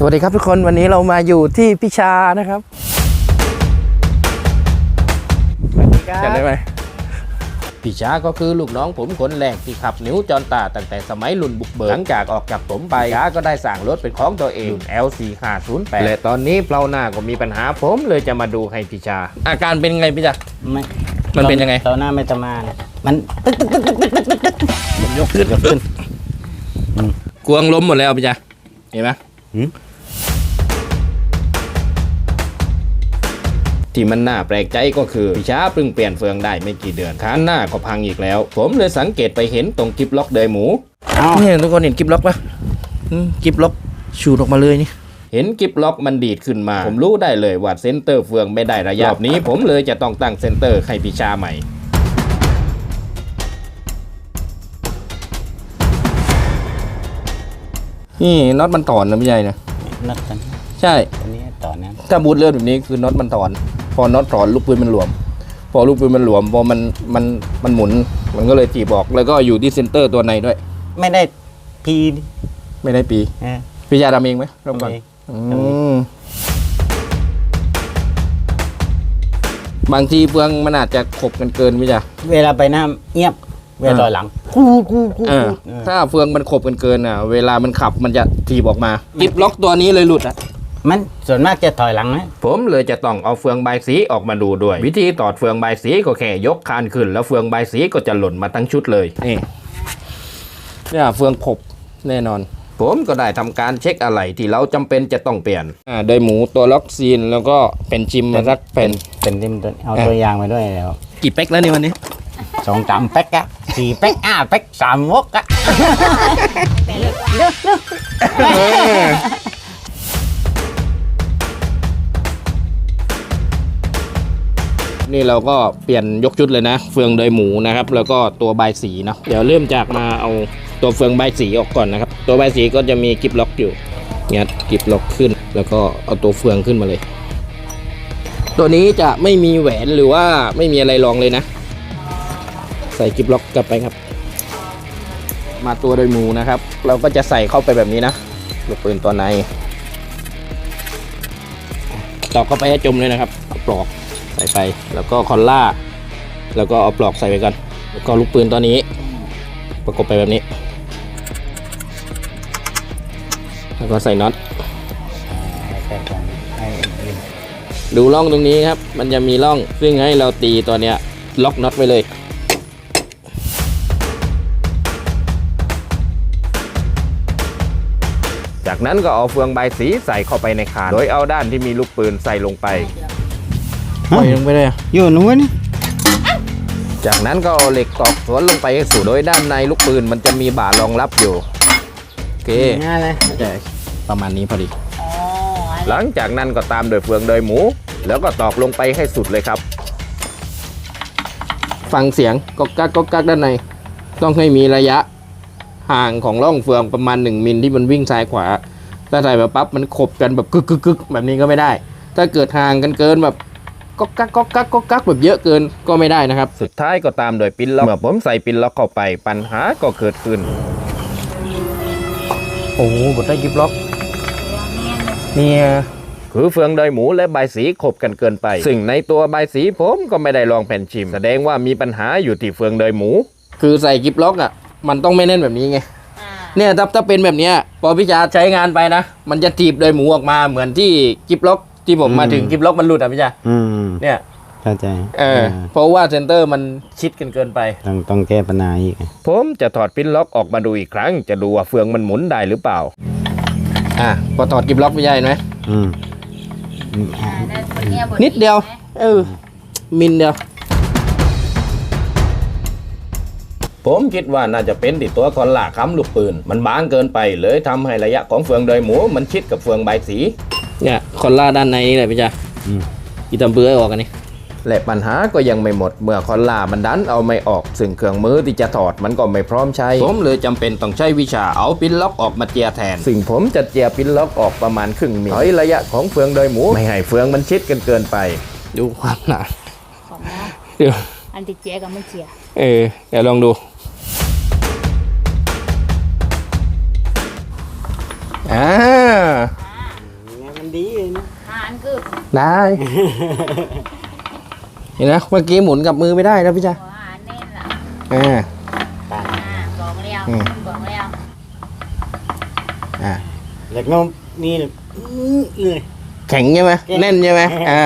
สวัสดีครับทุกคนวันนี้เรามาอยู่ที่พิชานะครับจำได้ไหมพี่ช้าก็คือลูกน้องผมคนแรกที่ขับนิ้วจอนตาตั้งแต่สมัยรุ่นบุกเบิกหลังจากออกจากผมไปช้าก็ได้สั่งรถเป็นของตัวเอง L4508 และตอนนี้เพลาหน้าก็มีปัญหาผมเลยจะมาดูให้พี่ชา อาการเป็นไงพี่จ๊ะไม่มันเป็นยังไงตอนหน้าไม่ตะมานะมันตึ๊กตึ๊กตึ๊กตึ๊กตึ๊กตึ๊กตึ๊กผมยกขึ้นขึ้นกวงล้มหมดแล้วพี่จ๊ะเห็นไหม ที่มันน่าแปลกใจก็คือพี่ช้าเพิ่งเปลี่ยนเฟืองได้ไม่กี่เดือนคันหน้าก็พังอีกแล้ว ผมเลยสังเกตไปเห็นตรงกิบล็อกเดยหมูเอ้านี่ทุกคนเห็นกิฟล็อกปะอืมกิฟล็อกชูดออกมาเลยนี่เห็นกิบล็อกมันดีดขึ้นมา ผมรู้ได้เลยว่าเซนเตอร์เฟืองไม่ได้ระยะรอบนี้ ผมเลยจะต้องตั้งเซนเตอร์ให้พี่ชาใหม่นี่น็อตมันถอนนะพี่ใหญ่นะนัดกัน ใช่อันนี้ต่อนะถ้าบูทเลื่อนแบบนี้คือน็อตมันถอน พอน็อตถอนลูกปืนมันหลวม พอลูกปืนมันหลวมพอมันมันมันหมุน มันก็เลยจีบออก แล้วก็อยู่ที่เซนเตอร์ตัวในด้วย ไม่ได้พีไม่ได้ปีเออพี่ยาทำเองไหมรอบก่อนทำเอง อืมบางทีเฟืองมันอาจจะขบกันเกินพี่จ้ะเวลาไปหน้าเงียบ เวลาอ่าต่อยหลังกูกูกูเออเออถ้าเฟืองมันขบกันเกินอะ เวลามันขับมันจะทีบออกมากิบล็อกตัวนี้เลยหลุดอะ มันส่วนมากจะถอยหลังนะผมเลยจะต้องเอาเฟืองใบายสีออกมาดูด้วย วิธีตอดเฟืองใบายสีก็แค่ยกคานขึ้น แล้วเฟืองใบายสีก็จะหล่นมาทั้งชุดเลยนี่เนี่ยเฟืองขบแน่นอน ผมก็ได้ทำการเช็คอะไรที่เราจำเป็นจะต้องเปลี่ยนอ่าโดยหมูตัวล็อกซีนแล้วก็เป็นจิมมาสักเป็นเป็นริมตัวเอาตัวอย่างมาด้วยแล้วกี่เป๊กแล้วนี่วันนี้สองสามเป๊กอะสี่เป๊กห้าเป๊กสามวกอะ นี่เราก็เปลี่ยนยกชุดเลยนะ เฟืองโดยหมูนะครับ แล้วก็ตัวใบสีเนาะเดี๋ยวเริ่มจากมาเอาตัวเฟืองใบสีออกก่อนนะครับ ตัวใบสีก็จะมีกิบล็อกอยู่งัดกิบล็อกขึ้น แล้วก็เอาตัวเฟืองขึ้นมาเลย ตัวนี้จะไม่มีแหวนหรือว่าไม่มีอะไรรองเลยนะ ใส่กิบล็อกกลับไปครับ มาตัวโดยหมูนะครับ เราก็จะใส่เข้าไปแบบนี้นะลูกปืนตัวในตอกเข้าไปให้จมเลยนะครับปลอก ใส่ไป แล้วก็คอลล่า แล้วก็เอาปลอกใส่ไปก่อน แล้วก็ลูกปืนตัวนี้ ประกบไปแบบนี้ แล้วก็ใส่น็อตดูร่องตรงนี้ครับ มันจะมีร่อง ซึ่งให้เราตีตัวเนี้ยล็อกน็อตไว้เลยจากนั้นก็เอาเฟืองใบสีใส่เข้าไปในคาน โดยเอาด้านที่มีลูกปืนใส่ลงไป ปล่อยลงไปเลยอะอยู่นู้นนี่จากนั้นก็เอาเหล็กตอกสวนลงไปให้สุดโดยด้านในลูกปืนมันจะมีบ่ารองรับอยู่โอเคง่ายเลยใช่ประมาณนี้พอดีหลังจากนั้นก็ตามโดวยเฟืองโดยหมู แล้วก็ตอกลงไปให้สุดเลยครับ ฟังเสียงก๊อกกักก๊อกกักด้านใน ต้องให้มีระยะห่างของร่องเฟืองประมาณ 1 มิลที่มันวิ่งซ้ายขวาถ้าใส่แบบปั๊บมันขบกันแบบกึกกึกกึกแบบนี้ก็ไม่ได้ ถ้าเกิดห่างกันเกินแบบ ก๊อกกักก๊อกกักก๊อกกักแบบเยอะเกินก็ไม่ได้นะครับ สุดท้ายก็ตามโดยปินล็อกเมื่อผมใส่ปินล็อกเข้าไปปัญหาก็เกิดขึ้น โอ้โหกดได้กิฟล็อกเนี่ยคือเฟืองโดยหมูและใบายสีขบกันเกินไป ซึ่งในตัวใบายสีผมก็ไม่ได้ลองแผ่นชิม แสดงว่ามีปัญหาอยู่ที่เฟืองโดยหมู คือใส่กิฟล็อกอะ มันต้องไม่แน่นแบบนี้ไงเนี่ยถ้าถ้าเป็นแบบเนี้ยพอพี่จาใช้งานไปนะ มันจะถีบโดยหมูออกมาเหมือนที่กิฟล็อก ที่ผมมาถึงกิฟล็อกมันหลุดอะพี่จาอืมเนี่ยเข้าใจเออเพราะว่าเซนเตอร์มันชิดกันเกินไป ต้องต้องแก้ปัญหาอีกผมจะถอดปินล็อกออกมาดูอีกครั้ง จะดูว่าเฟืองมันหมุนได้หรือเปล่า อะพอถอดกิฟล็อกพี่ใหญ่ไหมอืมนิดเดียว เออ มิลเดียว ผมคิดว่าน่าจะเป็นติดตัวคอนล่าค้ำลูกปืน มันบางเกินไปเลยทำให้ระยะของเฟืองโดยหมู มันชิดกับเฟืองใบายสี เนี่ยคอลล่าด้านในนี่แหละพี่จาอืมอีตำเบือออกกันนี่และปัญหาก็ยังไม่หมดเมื่อคอนล่ามันดันเอาไม่ออก ซึ่งเครื่องมือที่จะถอดมันก็ไม่พร้อมใช้ ผมเลยจำเป็นต้องใช้วิชาเอาปินล็อกออกมาเจียแทน ซึ่งผมจะเจียปินล็อกออกประมาณครึ่งมิลถอยระยะของเฟืองโดยหมู ไม่ให้เฟืองมันชิดกันเกินไป ดูความหนาของน้เดี๋ยวำอันที่เจียกับไม่เจียเออเดี๋ยวลองดูอ่า อันคือได้ เห็นไหมเมื่อกี้หมุนกับมือไม่ได้นะพี่จ้าหัวอันเน่นล่ะอ่า อ่าบอกแล้วอืม บอกแล้วอ่าเล็กน้องนี่อื้อเลย แข็งใช่ไหมแน่นใช่ไหมอ่า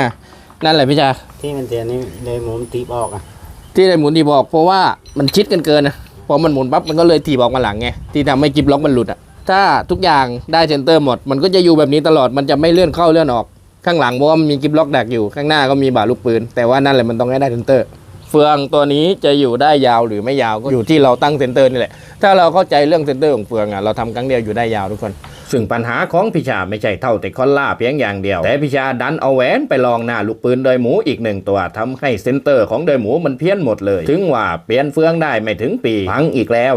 นั่นแหละพี่จ้าที่มันเตียนี่เลยหมุนตีบออกอะที่ได้หมุนทีบอก เพราะว่ามันชิดกันเกินนะพอมันหมุนปั๊บมันก็เลยถีบออกมาหลังไงที่ทำให้กิบล็อกมันหลุดอะถ้าทุกอย่างได้เซนเตอร์หมด มันก็จะอยู่แบบนี้ตลอดมันจะไม่เลื่อนเข้าเลื่อนออก ข้างหลังเพราะว่ามันมีกิบล็อกดักอยู่ข้างหน้าก็มีบาลูกปืน แต่ว่านั่นแหละมันต้องให้ได้เซนเตอร์ เฟืองตัวนี้จะอยู่ได้ยาวหรือไม่ยาวก็อยู่ที่เราตั้งเซนเตอร์นี่แหละ ถ้าเราเข้าใจเรื่องเซนเตอร์ของเฟืองอะเราทำครั้งเดียวอยู่ได้ยาวทุกคน ซึ่งปัญหาของพิชาไม่ใช่เท่าแต่คอนล่าเพียงอย่างเดียว แต่พิชาดันเอาแหวนไปลองหน้าลูกปืนโดยหมูอีกหนึ่งตัวทำให้เซนเตอร์ของโดยหมูมันเพี้ยนหมดเลย ถึงว่าเปลี่ยนเฟืองได้ไม่ถึงปีพังอีกแล้ว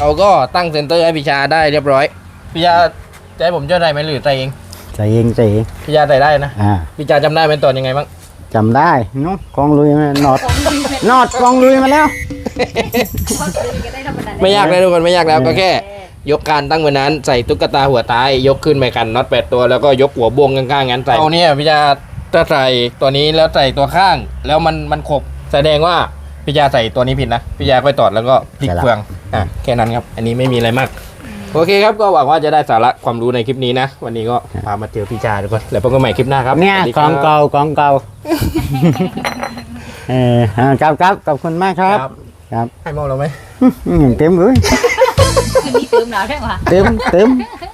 เราก็ตั้งเซนเตอร์ให้พิชาได้เรียบร้อยพิชาจะให้ผมช่วยได้ไหมหรือใจเองใจเองใจเองพิชาใส่ได้นะอ่าพิชาจำได้เป็นตอนยังไงบ้างจำได้เนาะกองลุยมานอดของดีเป็นนอดกองลุยมาแล้วของดีก็ได้ธรรมดาไม่ยากเลยทุกคนไม่ยากแล้วก็แค่ ยกการตั้งไว้นั้นใส่ตุ๊กตาหัวท้าย ยกขึ้นไปกันน็อตแปดตัวแล้วก็ยกหัวบวงข้างๆงั้นใส่เอาเนี่ยพี่จาถ้าใส่ตัวนี้แล้วใส่ตัวข้าง แล้วมันมันขบแสดงว่า พี่จาใส่ตัวนี้ผิดนะพี่จาค่อยตอดแล้วก็พลิกใช่ละเฟืองอะแค่นั้นครับ อันนี้ไม่มีอะไรมาก โอเคครับก็หวังว่าจะได้สาระความรู้ในคลิปนี้นะ วันนี้ก็พามาเจอพี่จาทุกคนแล้วพบกันใหม่คลิปหน้าครับเนี่ยสวัสดีกครัอบ งเก่ากองเก่าเอออ่าครับครับขอบคุณมากครับ ครับ ครับให้มองเราไหม อืมเต็มเลย คืนนี้เติมแล้วใช่ไหมเต็มเต็มเ